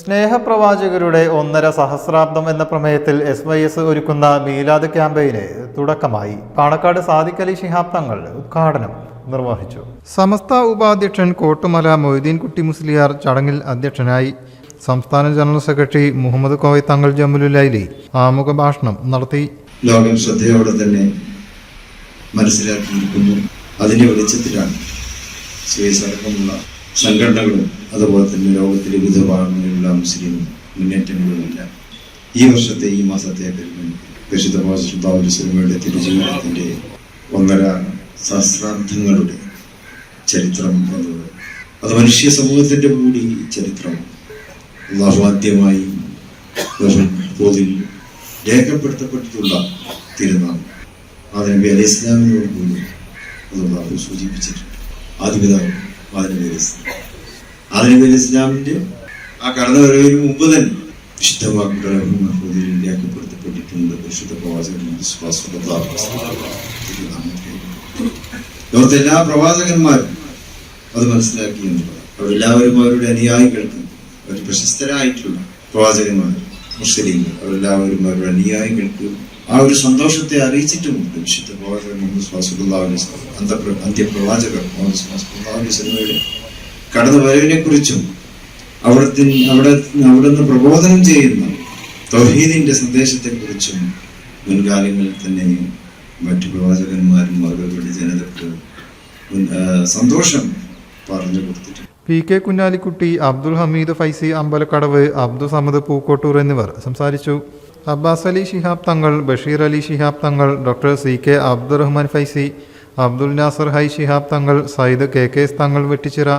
സ്നേഹപ്രവാചകരുടെ ഒന്നര സഹസ്രാബ്ദം എന്ന പ്രമേയത്തിൽ എസ് വൈ എസ് ഒരുക്കുന്ന മീലാദ് ക്യാമ്പയിന് തുടക്കമായി. പാണക്കാട് സാദിഖലി ശിഹാബ് തങ്ങൾ ഉദ്ഘാടനം നിർവഹിച്ചു. സമസ്ത ഉപാധ്യക്ഷൻ കോട്ടുമല മൊയ്തീൻകുട്ടി മുസ്ലിയാർ ചടങ്ങിൽ അധ്യക്ഷനായി സംസ്ഥാന ജനറൽ സെക്രട്ടറി മുഹമ്മദ് കോയ തങ്ങൾ ജമുലുലൈലി ആമുഖ ഭാഷണം നടത്തി. ലോകം ശ്രദ്ധയോടെ തന്നെ മനസ്സിലാക്കിയിരിക്കുന്നു. അതിന്റെ വെളിച്ചത്തിലാണ് ശ്രീ അടക്കമുള്ള സംഘടനകളും അതുപോലെ തന്നെ ലോകത്തിലെ വിവിധ ഭാഗങ്ങളിലുള്ള മുസ്ലിം മുന്നേറ്റങ്ങളുമെല്ലാം ഈ വർഷത്തെ ഈ മാസത്തെ പരിശുദ്ധ സിനിമയുടെ തിരുജീവനത്തിന്റെ ഒന്നര സഹസ്രാബ്ദങ്ങളുടെ ചരിത്രം എന്നത്. അത് മനുഷ്യ സമൂഹത്തിന്റെ കൂടി ചരിത്രം. അള്ളാഹു ആദ്യമായി പൊതിൽ രേഖപ്പെടുത്തപ്പെട്ടിട്ടുള്ള തിരുനാൾ. ആദനബി അലൈഹി ഇസ്ലാമിനോട് കൂടി അത് സൂചിപ്പിച്ചിട്ടുണ്ട്. ആദ്യപിതാവ് ആദനബി ദിവസം. ഇസ്ലാം ആദനബി ഇസ്ലാമിന്റെ ആ കടന്നു വരവിന് മുമ്പ് തന്നെ വിശുദ്ധ വാക്കുകൾ മഹൂദിൽ രേഖപ്പെടുത്തപ്പെട്ടിട്ടുണ്ട് പരിശുദ്ധ പ്രവാചകൻ. ലോകത്തെ എല്ലാ പ്രവാചകന്മാരും അത് മനസ്സിലാക്കി എന്നുള്ളത് അവരെല്ലാവരും അവരുടെ അനുയായികൾക്ക് അവർ പ്രശസ്തരായിട്ടുള്ള പ്രവാചകന്മാർ മുസ്ലിങ്ങൾ. അവരെല്ലാവരും അവരുടെ അനുയായികൾക്ക് ആ ഒരു സന്തോഷത്തെ അറിയിച്ചിട്ടുമുണ്ട് വിശുദ്ധ പ്രവാചകൻ മുഹമ്മദ് സ്വാസുല്ലാ അലൈഹി സ്വലം അന്ത്യപ്ര അന്ത്യപ്രവാചകർ മുഹമ്മദ് സ്വാസുല്ലാ സിനിമയുടെ കടന്നു വരവിനെ കുറിച്ചും അവിടത്തെ അവിടെ അവിടെ നിന്ന് പ്രബോധനം ചെയ്യുന്ന തൗഹീദിന്റെ സന്ദേശത്തെ കുറിച്ചും മുൻകാലങ്ങളിൽ തന്നെ മറ്റു പ്രവാചകന്മാരും അവരുടെ ജനതക്ക് സന്തോഷം പറഞ്ഞു കൊടുത്തിട്ടുണ്ട്. പി കെ കുഞ്ഞാലിക്കുട്ടി അബ്ദുൽ ഹമീദ് ഫൈസി അമ്പലക്കടവ് അബ്ദുൾ സമദ് പൂക്കോട്ടൂർ എന്നിവർ സംസാരിച്ചു. Abbas Ali Shihab Thangal Basheer Ali Shihab Thangal doctor C K Abdurahman Faizi Abdul Nasar Hai Shihab Thangal Sayyid K K S Thangal Vettichira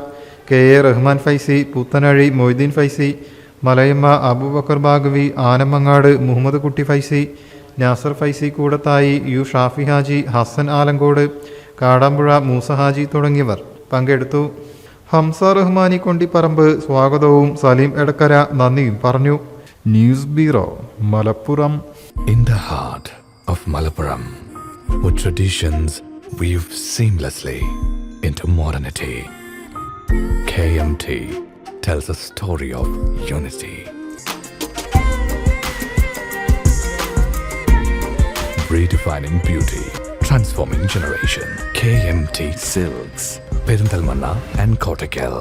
K A Rahman Faizi Puthanazhi Moideen Faizi Malayamma Aboobacker Baqavi Anamangad Muhammad Kutty Faizi Nasar Faizi Koodathai U Shafi Haji Hasan Alankode Kadampuzha Moosa Haji തുടങ്ങിയവർ പങ്കെടുത്തു. ഹംസ റഹ്മാനി കൊണ്ടിപ്പറമ്പ് സ്വാഗതവും സലീം എടക്കര നന്ദിയും പറഞ്ഞു. News bureau. Malappuram. In the heart of Malappuram, where traditions weave seamlessly into modernity, KMT tells a story of unity. redefining beauty, transforming generation. KMT Silks, Perinthalmanna and Kottakkal.